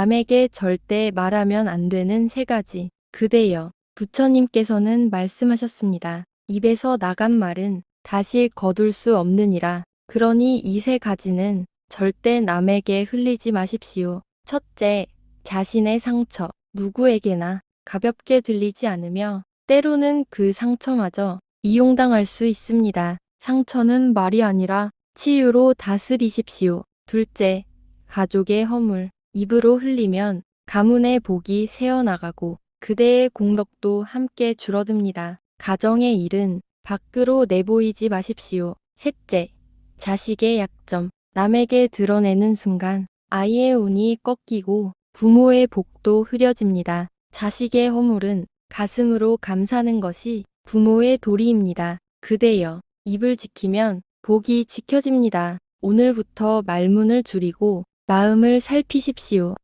남에게 절대 말하면 안 되는 세 가지. 그대여. 부처님께서는 말씀하셨습니다. 입에서 나간 말은 다시 거둘 수 없느니라. 그러니 이 세 가지는 절대 남에게 흘리지 마십시오. 첫째, 자신의 상처. 누구에게나 가볍게 들리지 않으며 때로는 그 상처마저 이용당할 수 있습니다. 상처는 말이 아니라 치유로 다스리십시오. 둘째, 가족의 허물. 입으로 흘리면 가문의 복이 새어나가고 그대의 공덕도 함께 줄어듭니다. 가정의 일은 밖으로 내보이지 마십시오. 셋째, 자식의 약점. 남에게 드러내는 순간 아이의 운이 꺾이고 부모의 복도 흐려집니다. 자식의 허물은 가슴으로 감사는 것이 부모의 도리입니다. 그대여, 입을 지키면 복이 지켜집니다. 오늘부터 말문을 줄이고 마음을 살피십시오.